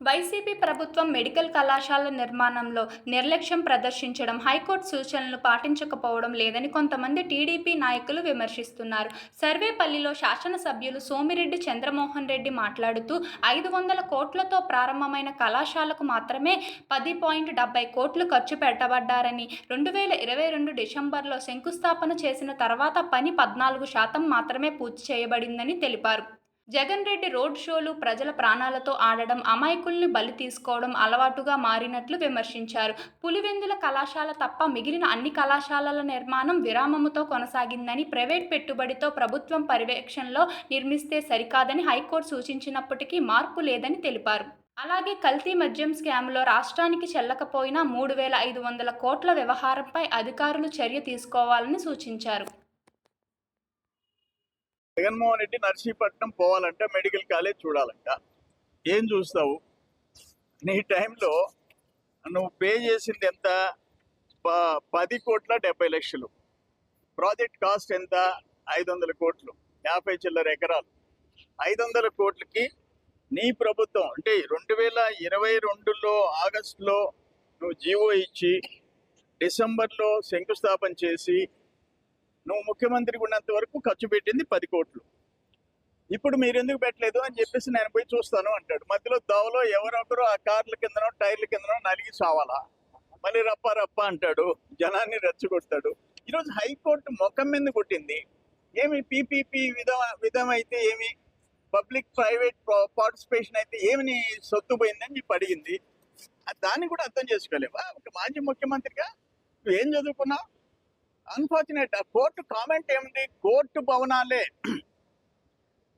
YCP ప్రభుత్వం medical కళాశాల నిర్మాణంలో నిర్లక్ష్యం ప్రదర్శించడం హైకోర్టు సూచనలు పాటించకపోవడం లేదని కొంతమంది టీడీపీ నాయకులు విమర్శిస్తున్నారు. సర్వేపల్లిలో శాసనసభ్యులు సోమిరెడ్డి చంద్రమోహన్ రెడ్డి మాట్లాడుతూ ఐదు వందల కోట్లతో ప్రారంభమైన కళాశాలకు మాత్రమే పది పాయింట్ డెబ్బై కోట్లు ఖర్చు పెట్టబడ్డారని రెండు వేల ఇరవై రెండు డిసెంబర్లో శంకుస్థాపన చేసిన తర్వాత పని పద్నాలుగు శాతం మాత్రమే పూర్తి చేయబడిందని తెలిపారు. జగన్ రెడ్డి రోడ్ షోలు ప్రజల ప్రాణాలతో ఆడడం అమాయకుల్ని బలి తీసుకోవడం అలవాటుగా మారినట్లు విమర్శించారు. పులివెందుల కళాశాల తప్ప మిగిలిన అన్ని కళాశాలల నిర్మాణం విరామముతో కొనసాగిందని ప్రైవేట్ పెట్టుబడితో ప్రభుత్వం పర్యవేక్షణలో నిర్మిస్తే సరికాదని హైకోర్టు సూచించినప్పటికీ మార్పు లేదని తెలిపారు. అలాగే కల్తీ మద్యం స్కామ్లో రాష్ట్రానికి చెల్లకపోయినా మూడు వేల ఐదు వందల కోట్ల వ్యవహారంపై అధికారులు చర్య తీసుకోవాలని సూచించారు. జగన్మోహన్ రెడ్డి నర్సీపట్నం పోవాలంట మెడికల్ కాలేజ్ చూడాలంట. ఏం చూస్తావు? నీ టైంలో నువ్వు పే చేసింది ఎంత? ప- పది కోట్ల డెబ్బై లక్షలు. ప్రాజెక్ట్ కాస్ట్ ఎంత? ఐదు వందల కోట్లు. యాభై చిల్లర ఎకరాలు. ఐదు వందల కోట్లకి నీ ప్రభుత్వం అంటే రెండు వేల ఇరవై రెండులో ఆగస్టులో నువ్వు జీవో ఇచ్చి డిసెంబర్లో శంకుస్థాపన చేసి నువ్వు ముఖ్యమంత్రి ఉన్నంత వరకు ఖర్చు పెట్టింది పది కోట్లు. ఇప్పుడు మీరు ఎందుకు పెట్టలేదు అని చెప్పేసి నేను పోయి చూస్తాను అంటాడు. మధ్యలో దోవలో ఎవరొకరు ఆ కార్ల కిందనో టైర్ల కిందనో నలిగి సావాలా మళ్ళీ రప్ప రప్ప అంటాడు. జనాన్ని రెచ్చగొడతాడు. ఈరోజు హైకోర్టు ముఖం మీద కొట్టింది. ఏమి పీపీపీ విధం విధం అయితే ఏమి? పబ్లిక్ ప్రైవేట్ పార్టిసిపేషన్ అయితే ఏమి నీ సొత్తు పోయిందని చెప్పి అడిగింది. దాన్ని కూడా అర్థం చేసుకోలేవా? ఒక మాజీ ముఖ్యమంత్రిగా నువ్వు ఏం చదువుకున్నావు? అన్ఫార్చునేట్ కోర్టు కామెంట్ ఏమిటి కోర్టు భవనాలే.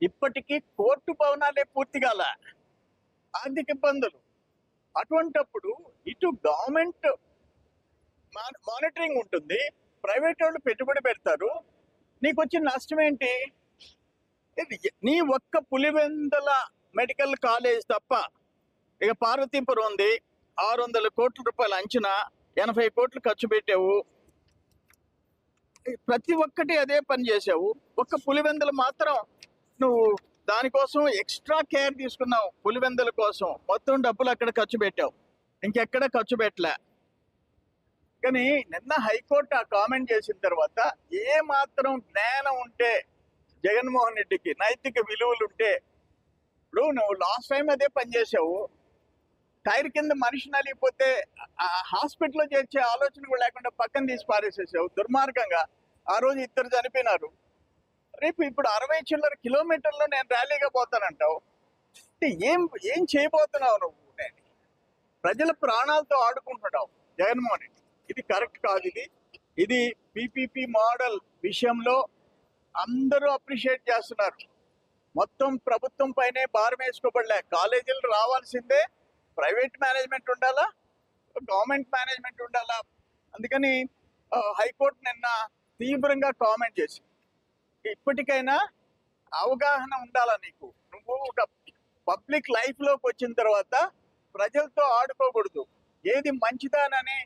ఇప్పటికీ కోర్టు భవనాలే పూర్తి కాల. ఆర్థిక ఇబ్బందులు. అటువంటప్పుడు ఇటు గవర్నమెంట్ మానిటరింగ్ ఉంటుంది. ప్రైవేట్ వాళ్ళు పెట్టుబడి పెడతారు. నీకు వచ్చిన నష్టం ఏంటి? నీ ఒక్క పులివెందల మెడికల్ కాలేజ్ తప్ప ఇక పార్వతీపురం ఉంది. ఆరు వందల కోట్ల రూపాయల అంచనా ఎనభై కోట్లు ఖర్చు పెట్టావు. ప్రతి ఒక్కటి అదే పని చేసావు ఒక్క పులివెందులు మాత్రం నువ్వు దానికోసం ఎక్స్ట్రా కేర్ తీసుకున్నావు పులివెందుల కోసం. మొత్తం డబ్బులు అక్కడ ఖర్చు పెట్టావు. ఇంకెక్కడ ఖర్చు పెట్టలే. కానీ నిన్న హైకోర్టు ఆ కామెంట్ చేసిన తర్వాత ఏ మాత్రం జ్ఞానం ఉంటే జగన్మోహన్ రెడ్డికి నైతిక విలువలు ఉంటే ఇప్పుడు నువ్వు లాస్ట్ టైం అదే పని చేసావు టైర్ కింద మనిషి నలిగిపోతే హాస్పిటల్లో చేర్చే ఆలోచన కూడా లేకుండా పక్కన తీసి పారేసేసావు. దుర్మార్గంగా ఆ రోజు ఇద్దరు చనిపోయినారు. రేపు ఇప్పుడు అరవై చిల్లర కిలోమీటర్లో నేను ర్యాలీగా పోతానంటావు. అంటే ఏం ఏం చేయబోతున్నావు నువ్వు? నేను ప్రజల ప్రాణాలతో ఆడుకుంటున్నావు జగన్మోహన్ రెడ్డి. ఇది కరెక్ట్ కాదు ఇది. ఇది పీపీపీ మోడల్ విషయంలో అందరూ అప్రిషియేట్ చేస్తున్నారు. మొత్తం ప్రభుత్వం పైనే భారం వేసుకోబడలే. కాలేజీలు రావాల్సిందే. ప్రైవేట్ మేనేజ్మెంట్ ఉండాలా? గవర్నమెంట్ మేనేజ్మెంట్ ఉండాలా? అందుకని హైకోర్టు నిన్న తీవ్రంగా కామెంట్ చేసి ఇప్పటికైనా అవగాహన ఉండాలా నీకు? నువ్వు ఒక పబ్లిక్ లైఫ్లోకి వచ్చిన తర్వాత ప్రజలతో ఆడుకోకూడదు. ఏది మంచిదానని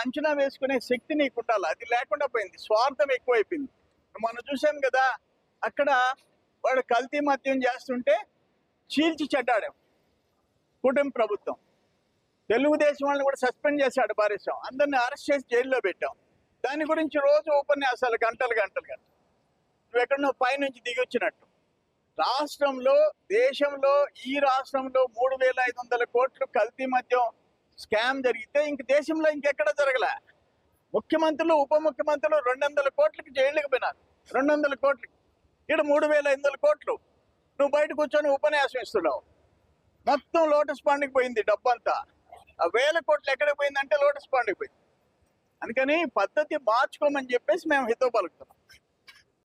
అంచనా వేసుకునే శక్తి నీకు ఉండాలి? అది లేకుండా పోయింది. స్వార్థం ఎక్కువైపోయింది. మనం చూసాం కదా అక్కడ వాడు కల్తీ మద్యం చేస్తుంటే చీల్చి చెడ్డాడాం కూటమి ప్రభుత్వం. తెలుగుదేశం వాళ్ళని కూడా సస్పెండ్ చేశాడు పారేశాం అందరిని అరెస్ట్ చేసి జైల్లో పెట్టాం. దాని గురించి రోజు ఉపన్యాసాలు గంటలు గంటలు గంటలు నువ్వు ఎక్కడో పైనుంచి దిగి వచ్చినట్టు. రాష్ట్రంలో దేశంలో ఈ రాష్ట్రంలో మూడు వేల ఐదు వందల కోట్లు కల్తీ మద్యం స్కామ్ జరిగితే ఇంక దేశంలో ఇంకెక్కడ జరగలే. ముఖ్యమంత్రులు ఉప ముఖ్యమంత్రులు రెండు వందల కోట్లకి జైళ్ళకి పోయినారు. రెండు వందల కోట్లకి. ఇక్కడ మూడు వేల ఐదు వందల కోట్లు. నువ్వు బయట కూర్చొని ఉపన్యాసం ఇస్తున్నావు. మొత్తం లోటస్ పాండ్కి పోయింది డబ్బంతా. ఆ వేల కోట్లు ఎక్కడికి పోయిందంటే లోటస్ పాండ్కి పోయింది. అందుకని పద్ధతి మార్చుకోమని చెప్పేసి మేము హితో పలుకుతున్నాం.